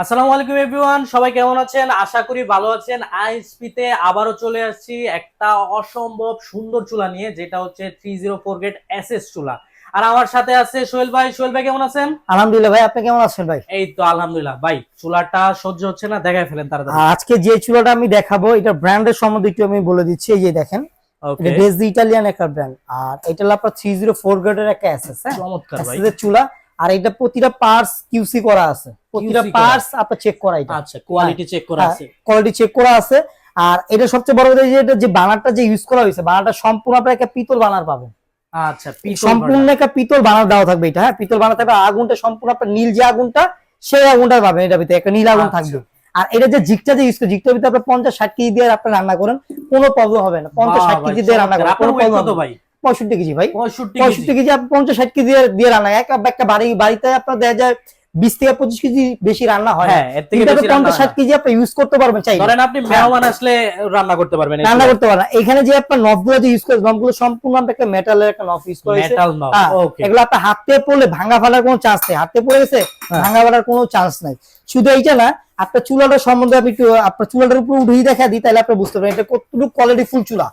আসসালামু আলাইকুম এভরিওয়ান সবাই কেমন আছেন? আশা করি ভালো আছেন। আইএসপি তে আবারও চলে আসছি একটা অসম্ভব সুন্দর চুলা নিয়ে যেটা হচ্ছে three zero four grade SS চুলা। আর আমার সাথে আছে সোহেল ভাই। সোহেল ভাই কেমন আছেন? আলহামদুলিল্লাহ ভাই আপনি কেমন আছেন ভাই? এই তো আলহামদুলিল্লাহ। ভাই চুলাটা সহ্য হচ্ছে না দেখাই ফেলেন তাড়াতাড়ি। আজকে যে চুলাটা আমি দেখাবো এটা ব্র্যান্ডের সম্বন্ধে একটু আমি বলে দিচ্ছি। এই যে দেখেন এটা ডেজ ইটালিয়ান একটা ব্র্যান্ড আর এটা আপনার থ্রি জিরো ফোর গ্রেডের একটা অ্যাসেস হ্যাঁ? চমৎকার ভাই। চুলা। আর এটা প্রতিটা পার্টস কিউসি করা আছে। প্রতিটা। পার্টস আপনার চেক করা এটা। আচ্ছা কোয়ালিটি চেক করা হ্যাঁ, আছে। কোয়ালিটি চেক করা আছে। আর এটা সবচেয়ে বড় কথা যে এটা যে বানারটা যে ইউজ করা হয়েছে বানারটা সম্পূর্ণ আপনার একটা পিতল বানার পাবেন। আচ্ছা পিতল সম্পূর্ণ একটা পিতল বানার দেওয়া থাকবে এটা হ্যাঁ পিতল বানাতে হবে আগুনটা সম্পূর্ণ আপনার নীল যে আগুনটা সেই আগুনটা পাবেন এটা ভিতরে একটা নীল আগুন আচ্ছা। থাকবে। আর এটা যে জিগটা যে ইউজ করে জিগটার ভিতরে আপনি পঞ্চাশ ষাট কেজি দিয়ে আপনি রান্না করেন কোনো প্রবলেম হবে না। পঞ্চাশ ষাট কেজি দিয়ে রান্না করেন কোনো প্রবলেম ভাই? পঁয়ষট্টি কেজি ভাই। 65 পঁয়ষট্টি কেজি আপনি পঞ্চাশ ষাট কেজি দিয়ে- রান্না। এক একটা বাড়ি বাড়িতে আপনার দেখা যায় বিশ থেকে পঁচিশ কেজি বেশি রান্না হয়। হ্যাঁ পঞ্চাশ ষাট কেজি আপনি ইউজ করতে পারবেন চাই ধরেন আপনি মেহমান আসলে রান্না করতে পারবেন রান্না করতে পারেন না। এখানে যে আপনার নবগুলো যে ইউজ করে নবগুলো সম্পূর্ণ আপনার একটা মেটালের একটা নব ইউজ হ্যাঁ, ওকে এগুলো আপনার হাতে পড়লে ভাঙা ফালার কোনো চান্স নেই। হাতে পড়ে গেছে হ্যাঁ। ভাঙা ফালার কোনো চান্স নাই। শুধু এইটা না আপনার চুলাটার সম্বন্ধে আপনি একটু আপনার চুলাটার উপর উঠেই দেখা দিই তাহলে আপনি বুঝতে পারেন এটা কতটুকু কোয়ালিটি ফুল চুলা।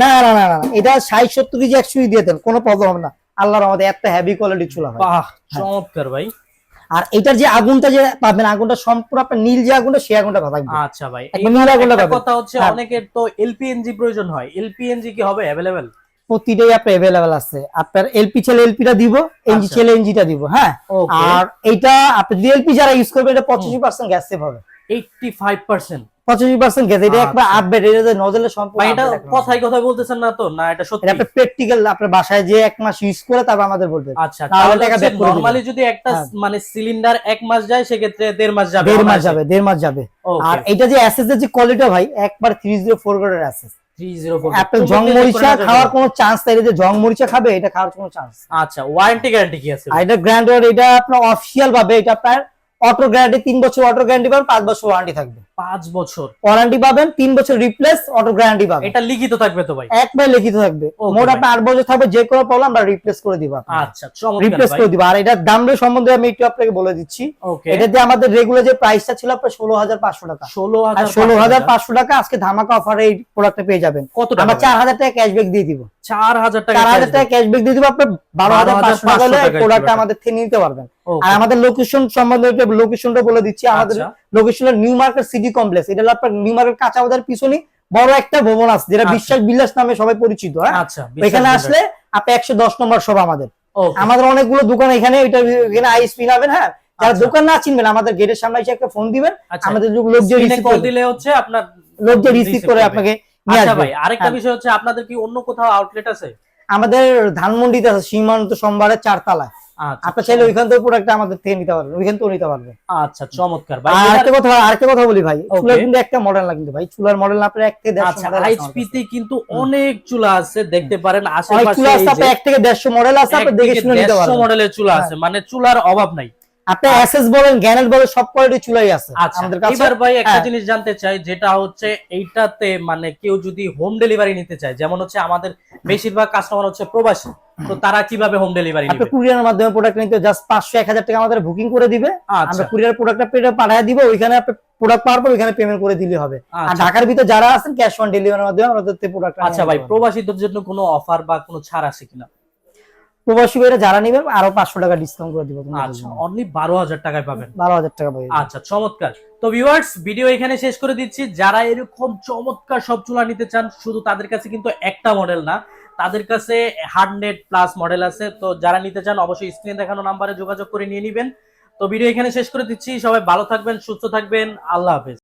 না না না না এটা ষাট সত্তর কেজি একশো দিয়ে দেন কোনো প্রবলেম হবে না। আল্লাহর আমাদের এত হেভি কোয়ালিটি চুলা চমৎকার ভাই। আর এটার যে আগুনটা যে পাবেন আগুনটা সম্পূর্ণ আপনার নীল যে আগুনটা সেই আগুনটা থাকবে আচ্ছা ভাই একদম নীল আগুনটা কথা। হচ্ছে হ্যাঁ। অনেকের তো এলপিএনজি প্রয়োজন হয়। এলপিএনজি কি হবে প্রতিটাই আপনার আছে। আপনার এলপি ছেলে এলপিটা দিব এনজি আচ্ছা। ছেলে এনজিটা দিব হ্যাঁ। আর এইটা আপনি এলপি যারা ইউজ করবে এটা গ্যাস সেভ হবে। 85% পঁচাশি পার্সেন্ট গ্যাস এটা একবার আচ্ছা। আপডেট এটা যে সম্পূর্ণ এটা। কথাই কথা বলতেছেন না তো? না এটা এটা সত্যি আপনার প্র্যাকটিক্যাল আপনার বাসায় যে এক মাস ইউজ করে তারপর আমাদের বলবেন আচ্ছা তাহলে টাকা করে নরমালি যদি একটা হ্যাঁ। মানে সিলিন্ডার এক মাস যায় সেক্ষেত্রে দেড় মাস যাবে দেড় মাস যাবে দেড় মাস যাবে। আর এটা যে অ্যাসেস এর যে কোয়ালিটি ভাই একবার থ্রি জিরো ফোর গ্রেডের অ্যাসেস 304 আপনার জং মরিচা খাওয়ার কোনো চান্স নাই। যে জং মরিচা খাবে এটা খাওয়ার কোনো চান্স আচ্ছা ওয়ারেন্টি গ্যারান্টি কি আছে? এটা গ্র্যান্ড এটা আপনার অফিসিয়াল ভাবে এটা আপনার অটো গ্যারান্টি তিন বছর অটো গ্যারান্টি পাবেন পাঁচ বছর ওয়ারেন্টি থাকবে। পাঁচ বছর। ওয়ারেন্টি পাবেন তিন বছর রিপ্লেস অটো গ্যারান্টি পাবেন। এটা লিখিত থাকবে তো ভাই? একবার লিখিত থাকবে। মোট আপনার আট বছর থাকবে যে কোনো প্রবলেম আমরা রিপ্লেস করে দিব আচ্ছা রিপ্লেস করে দিব। আর এটার দাম সম্বন্ধে আমি একটু আপনাকে বলে দিচ্ছি। ওকে এটা যে আমাদের রেগুলার যে প্রাইসটা ছিল আপনার ষোলো হাজার পাঁচশো টাকা। ষোলো হাজার ষোলো হাজার পাঁচশো টাকা আজকে ধামাকা অফারে এই প্রোডাক্টটা পেয়ে যাবেন। কত টাকা চার হাজার টাকা ক্যাশব্যাক দিয়ে দিব। চার হাজার টাকা চার হাজার টাকা ক্যাশব্যাক দিয়ে দিব আপনার বারো হাজার পাঁচশো টাকা হলে 12,500 প্রোডাক্টটা আমাদের থেকে নিতে পারবেন। আর আমাদের লোকেশন সম্বন্ধে লোকেশনটা বলে দিচ্ছি আমাদের আচ্ছা, লোকেশনের নিউ মার্কেট সিটি কমপ্লেক্স এটা হলো আপনার নিউ মার্কেট কাঁচা বাজার পিছনে বড় একটা ভবন আছে যেটা আচ্ছা। বিশ্বাস বিলাস নামে সবাই পরিচিত হ্যাঁ? আচ্ছা এখানে আসলে আপনি একশো দশ নম্বর সব আমাদের। আমাদের অনেকগুলো দোকান এখানে এটা এখানে আইএসপি নাবেন হ্যাঁ? যারা আচ্ছা। দোকান না চিনবেন আমাদের গেটের সামনে এসে একটা ফোন দিবেন আমাদের লোক যে রিসিভ করে দিলে হচ্ছে আপনার লোক যে রিসিভ করে আপনাকে আচ্ছা ভাই আরেকটা হ্যাঁ। বিষয় হচ্ছে আপনাদের কি অন্য কোথাও আউটলেট আছে? আমাদের ধানমন্ডিতে আছে সীমান্ত সোমবারে চারতলায়। আচ্ছা আপনার চাইলে ওইখান থেকে প্রোডাক্ট আমাদের থেকে নিতে পারবেন ওইখান থেকে নিতে পারবেন। আচ্ছা চমৎকার। ভাই আর এটার- একটা কথা আরেকটা কথা বলি ভাই. চুলার কিন্তু একটা মডেল না কিন্তু ভাই চুলার মডেল আপনার এক থেকে দেড়শো আচ্ছা কাছে। তে কিন্তু অনেক চুলা আছে দেখতে পারেন আশেপাশে চুলা আছে আপনার এক থেকে দেড়শো মডেল আছে আপনি দেখে শুনে নিতে 150 পারবেন। মডেলের চুলা আছে মানে চুলার অভাব নাই। আপনি এসএস বলেন গ্যানেট বলেন সব কোয়ালিটি চুলাই আছে আচ্ছা আমাদের কাছে। এবার ভাই একটা হ্যাঁ। জিনিস জানতে চাই যেটা হচ্ছে এইটাতে মানে কেউ যদি হোম ডেলিভারি নিতে চায় যেমন হচ্ছে আমাদের বেশিরভাগ কাস্টমার হচ্ছে প্রবাসী তো তারা কীভাবে হোম ডেলিভারি আপনি নেবে? কুরিয়ারের মাধ্যমে প্রোডাক্ট নিতে জাস্ট পাঁচশো এক হাজার টাকা আমাদের বুকিং করে দিবে। আচ্ছা। আমরা কুরিয়ার প্রোডাক্টটা পেটে পাঠিয়ে দিব ওইখানে আপনি প্রোডাক্ট পাওয়ার পর ওইখানে পেমেন্ট করে দিলে হবে। আর আচ্ছা। ঢাকার ভিতরে যারা আছেন ক্যাশ অন ডেলিভারির মাধ্যমে আমাদের প্রোডাক্ট আচ্ছা ভাই প্রবাসীদের জন্য কোনো অফার বা কোনো ছাড় আছে কিনা? প্রবাসী ভাইরা যারা নিবে আরও পাঁচশো টাকা ডিসকাউন্ট করে দিব আচ্ছা অনলি বারো হাজার টাকায় পাবেন। বারো হাজার টাকা পাবে আচ্ছা চমৎকার। তো ভিউয়ার্স ভিডিও এখানে শেষ করে দিচ্ছি। যারা এরকম চমৎকার সব চুলা নিতে চান শুধু তাদের কাছে কিন্তু একটা মডেল না তাদের কাছে হান্ড্রেড প্লাস মডেল আছে। তো যারা নিতে চান অবশ্যই স্ক্রিনে দেখানো নাম্বারে যোগাযোগ করে নিয়ে নিবেন। তো ভিডিও এখানে শেষ করে দিচ্ছি। সবাই ভালো থাকবেন সুস্থ থাকবেন। আল্লাহ হাফেজ।